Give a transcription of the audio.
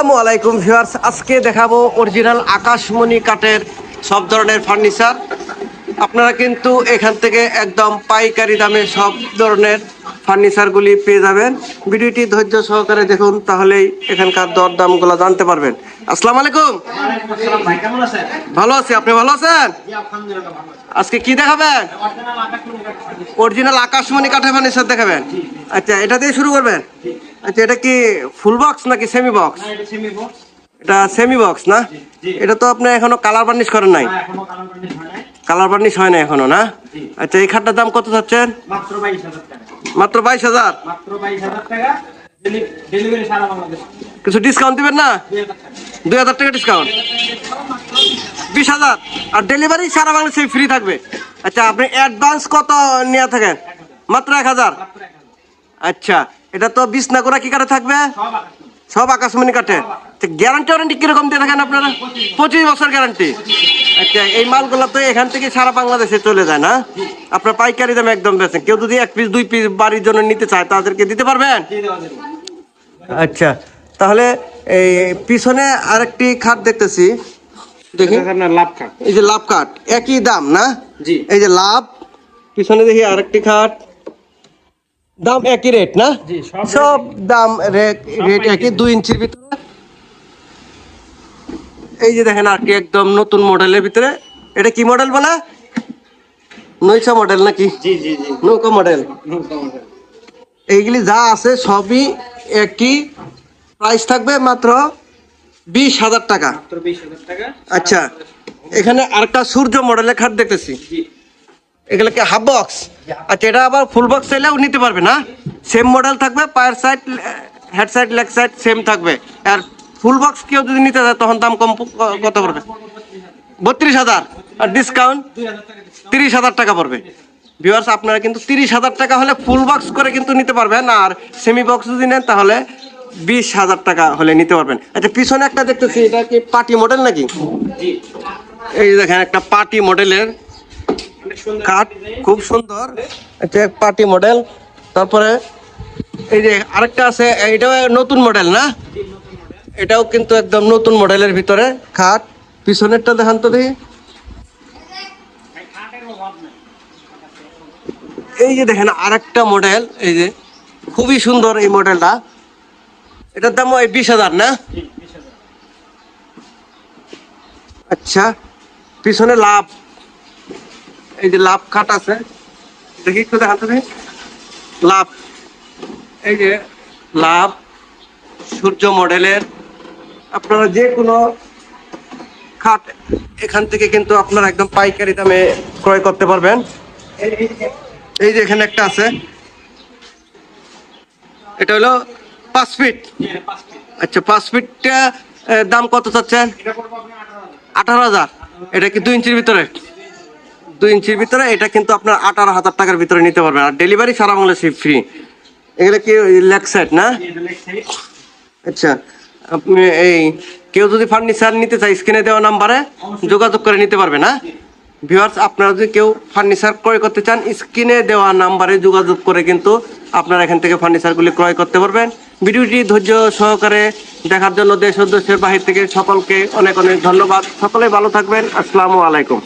আসসালামু আলাইকুম ভিউয়ার্স। আজকে দেখাবো অরিজিনাল আকাশমণি কাঠের সব ধরনের ফার্নিচার। আপনারা কিন্তু এখান থেকে একদম পাইকারি দামে সব ধরনের ফার্নিচারগুলি পেয়ে যাবেন। ভিডিওটি ধৈর্য সহকারে দেখুন, তাহলেই এখানকার দর দামগুলো জানতে পারবেন। আসসালামু আলাইকুম। ভালো আছি, আপনি ভালো আছেন? আজকে কি দেখাবেন? অরিজিনাল আকাশমণি কাঠের ফার্নিচার দেখাবেন। আচ্ছা এটা দিয়ে শুরু করবেন? আচ্ছা এটা কি ফুল বক্স নাকি সেমি বক্স না এটা সেমি বক্স এটা সেমি বক্স না। এটা তো আপনি এখনও কালার বার্নিশ করেন নাই? কালার বার্নিশ হয় নাই। কালার বার্নিশ হয় না এখনও না। আচ্ছা এই খাটটার দাম কত চাচ্ছেন মাত্র বাইশ হাজার টাকা। মাত্র বাইশ হাজার? মাত্র বাইশ হাজার টাকা। ডেলিভারি সারা বাংলাদেশ। কিছু ডিসকাউন্ট দিবেন না? দুই হাজার টাকা। ডিসকাউন্ট বিশ হাজার? আর ডেলিভারি সারা বাংলাদেশে ফ্রি থাকবে। আচ্ছা আপনি অ্যাডভান্স কত নিয়ে থাকেন? মাত্র এক হাজার। আচ্ছা এটা তো বিশ না করে কি কাটে থাকবে? সব আকাশ সব আকাশমণি কাটে গ্যারান্টি ওয়ারেন্টি কীরকম দিয়ে থাকেন আপনারা? পঁচিশ বছর। গ্যারান্টি আচ্ছা এই মালগুলো তো এখান থেকে সারা বাংলাদেশে চলে যায় না? আপনার পাইকারি দামে একদম বেচেন কেউ যদি এক পিস দুই পিস বাড়ির জন্য নিতে চায় তাদেরকে দিতে পারবেন? আচ্ছা তাহলে এই পিছনে আরেকটি খাট দেখতেছি। দেখি। লাভ কাঠ এই যে লাভ কাঠ একই দাম না? জি। এই যে লাভ পিছনে দেখি আরেকটি খাট। দাম একই রেট না? সব দাম রেট একই দুই ইঞ্চির ভিতরে। এই যে দেখেন আর কি একদম নতুন মডেলের ভিতরে। এটা কি মডেল বলে? নৈশা মডেল নাকি? নৌকা মডেল এইগুলি যা আছে সবই একই প্রাইস থাকবে মাত্র বিশ হাজার টাকা। মাত্র বিশ হাজার টাকা। আচ্ছা এখানে আরেকটা সূর্য মডেলের খাট দেখতেছি। জি এগুলো কি হাফ বক্স আচ্ছা এটা আবার ফুল বক্স চাইলেও নিতে পারবে না। সেম মডেল থাকবে পায়ের side head side leg side same থাকবে। আর ফুল বক্স কেউ যদি নিতে চায় তখন দাম কম কত পড়বে? বত্রিশ হাজার। আর ডিসকাউন্ট। তিরিশ হাজার টাকা পড়বে। ভিউয়ার্স আপনারা কিন্তু তিরিশ হাজার টাকা হলে ফুল বক্স করে কিন্তু নিতে পারবেন। আর সেমি বক্স যদি নেন তাহলে বিশ হাজার টাকা হলে নিতে পারবেন। আচ্ছা পিছনে একটা দেখতেছি এটা কি পার্টি মডেল নাকি? এই দেখেন একটা পার্টি মডেলের কাঠ খুব সুন্দর। এটা পার্টি মডেল। তারপরে এই যে আরেকটা আছে এটাও নতুন মডেল না। এটাও কিন্তু একদম নতুন মডেলের ভিতরে খাট পিছনেরটা দেখান তো দেখি। এই যে দেখেন আরেকটা মডেল এই যে খুবই সুন্দর এই মডেলটা। এটার দাম ওই বিশ হাজার না? আচ্ছা পিছনে লাভ। এই যে লাভ খাট আছে, দেখি একটু দেখান তো লাভ এই যে লাভ সূর্য মডেলের, আপনারা যে কোনো খাট এখান থেকে কিন্তু আপনারা একদম পাইকারি দামে ক্রয় করতে পারবেন। এই- যে- এখানে একটা আছে। এটা হলো পাঁচ ফিট। আচ্ছা পাঁচ ফিটটা দাম কত চাচ্ছেন? আঠারো হাজার। এটা কি দুই ইঞ্চির ভিতরে? দুই ইঞ্চির ভিতরে, এটা কিন্তু আপনার আঠারো হাজার টাকার ভিতরে নিতে পারবেন। আর ডেলিভারি সারা বাংলাদেশে ফ্রি এগুলো কি লেগ সাইড না। আচ্ছা আপনি এই, কেউ যদি ফার্নিচার নিতে চায় স্ক্রিনে দেওয়া নাম্বারে যোগাযোগ করে নিতে পারবে না? ভিউয়ার্স আপনারা যদি কেউ ফার্নিচার ক্রয় করতে চান স্ক্রিনে দেওয়া নাম্বারে যোগাযোগ করে কিন্তু আপনারা এখান থেকে ফার্নিচারগুলি ক্রয় করতে পারবেন। ভিডিওটি ধৈর্য সহকারে দেখার জন্য দেশ ও দেশের বাহির থেকে সকলকে অনেক অনেক ধন্যবাদ। সকলে ভালো থাকবেন। আসসালামু আলাইকুম।